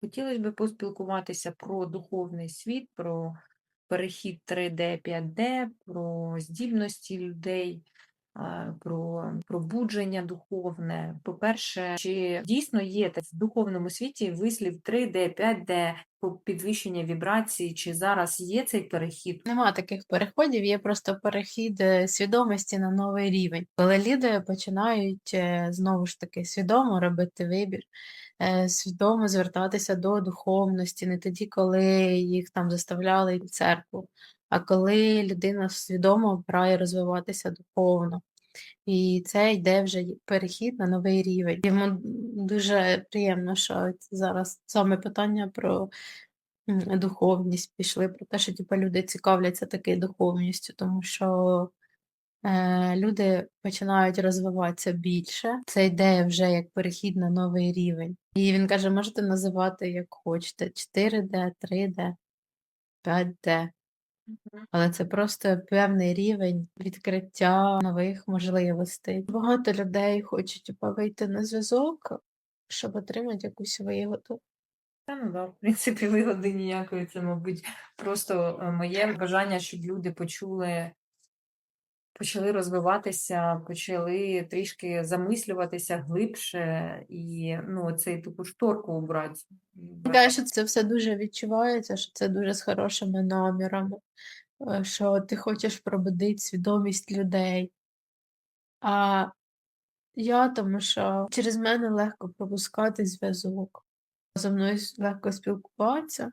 Хотілося б поспілкуватися про духовний світ, про перехід 3D, 5D, про здібності людей, про пробудження духовне. По-перше, чи дійсно є в духовному світі вислів 3D, 5D, по- підвищення вібрацій, чи зараз є цей перехід? Нема таких переходів, є просто перехід е, свідомості на новий рівень. Коли люди починають е, знову ж таки свідомо робити вибір, е, свідомо звертатися до духовності, не тоді, коли їх там заставляли в церкву, а коли людина свідомо обирає розвиватися духовно. І це йде вже перехід на новий рівень. Йому дуже приємно, що зараз саме питання про духовність пішли, про те, що типу, люди цікавляться таки духовністю, тому що е, люди починають розвиватися більше. Це йде вже як перехід на новий рівень. І він каже, можете називати як хочете: 4D, 3D, 5D. Але це просто певний рівень відкриття нових можливостей. Багато людей хочуть типу, вийти на зв'язок, щоб отримати якусь вигоду. Та ну да, в принципі, вигоди ніякої. Це, мабуть, просто е, моє бажання, щоб люди почули, почали розвиватися, почали трішки замислюватися глибше і ну, цей таку шторку убрати. Гадаю, що це все дуже відчувається, що це дуже з хорошими намірами, е, що ти хочеш пробудити свідомість людей. А я тому що через мене легко пропускати зв'язок. Зі мною легко спілкуватися,